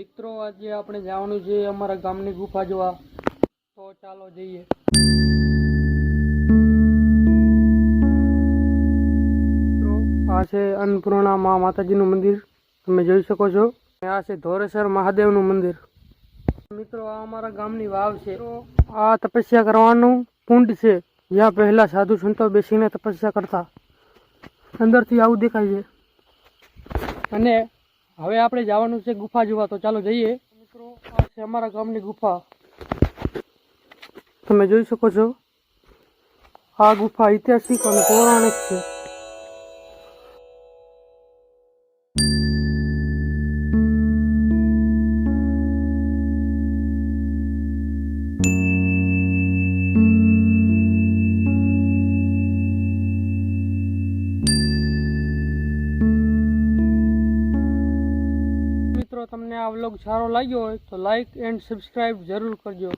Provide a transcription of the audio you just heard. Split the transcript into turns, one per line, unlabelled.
મિત્રો, આજે આપણે જવાનું છે અમારા ગામની ગુફા જોવા. તો ચાલો જઈએ. આ છે અન્નપૂર્ણા મા માતાજીનું મંદિર. તમે જોઈ શકો છો. આ છે ધોરેશ્વર મહાદેવનું મંદિર. મિત્રો, આ અમારા ગામની વાવ છે. આ તપસ્યા કરવાનું કુંડ છે. જ્યાં પહેલા સાધુ સંતો બેસીને તપસ્યા કરતા. અંદરથી આવું દેખાય છે. અને હવે આપણે જવાનું છે ગુફા જોવા, તો ચાલો જઈએ. મિત્રો, આ છે અમારા ગામની ગુફા. તમે જોઈ શકો છો, આ ગુફા ઐતિહાસિક અને પૌરાણિક છે. મિત્રો તમને આ વ્લોગ સારો લાગ્યો હોય તો લાઈક એન્ડ સબસ્ક્રાઈબ જરૂર કરજો.